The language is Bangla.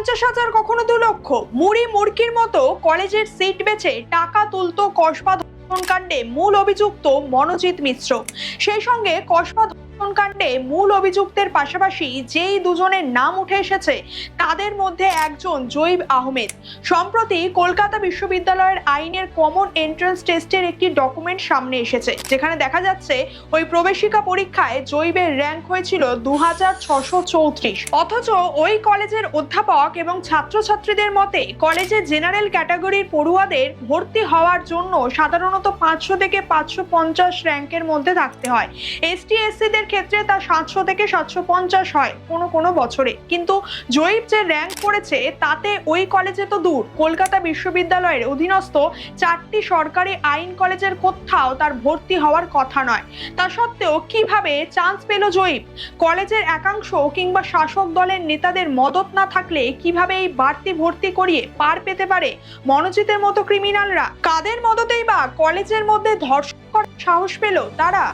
পঞ্চাশ হাজার, কখনো দু লক্ষ। মুড়ি মুরকির মতো কলেজের সিট বেছে টাকা তুলতো কসবা ধর্ষণ কাণ্ডে মূল অভিযুক্ত মনোজিৎ মিশ্র। সেই সঙ্গে কসবা ধর্ষণ কাণ্ডে মূল অভিযুক্তের পাশাপাশি যেই দুজনের নাম উঠে এসেছে, তাদের মধ্যে একজন জৈব আহমেদ। সম্প্রতি কলকাতা বিশ্ববিদ্যালয়ের আইনের কমন এন্ট্রান্স টেস্টের একটি ডকুমেন্ট সামনে এসেছে, যেখানে দেখা যাচ্ছে ওই প্রবেশিকা পরীক্ষায় জৈবের র্যাঙ্ক হয়েছিল দু অথচ ওই কলেজের অধ্যাপক এবং ছাত্রছাত্রীদের মতে, কলেজে জেনারেল ক্যাটাগরির পড়ুয়াদের ভর্তি হওয়ার জন্য সাধারণত পাঁচশো থেকে পাঁচশো পঞ্চাশ র্যাঙ্কের মধ্যে থাকতে হয়। এসটি এসসিদের ক্ষেত্রে তা সাতশো থেকে সাতশো পঞ্চাশ হয় কোনো কোনো বছরে। কিন্তু জয়ীব যে র্যাঙ্ক করেছে, তাতে ওই কলেজে তো দূর। কলকাতা বিশ্ববিদ্যালয়ের অধীনস্থ চারটি সরকারি আইন কলেজের কোথাও তার ভর্তি হওয়ার কথা নয়। তা সত্ত্বেও কীভাবে চান্স পেল জয়ীব কলেজের একাংশ কিংবা শাসক দলের নেতাদের মদত না থাকলে কীভাবে এই বাড়তি ভর্তি করিয়ে পার পেতে পারে মনোজিতের মতো ক্রিমিনালরা কাদের মদতেই বা কলেজের মধ্যে ধর্ষণ সাহস পেল তারা?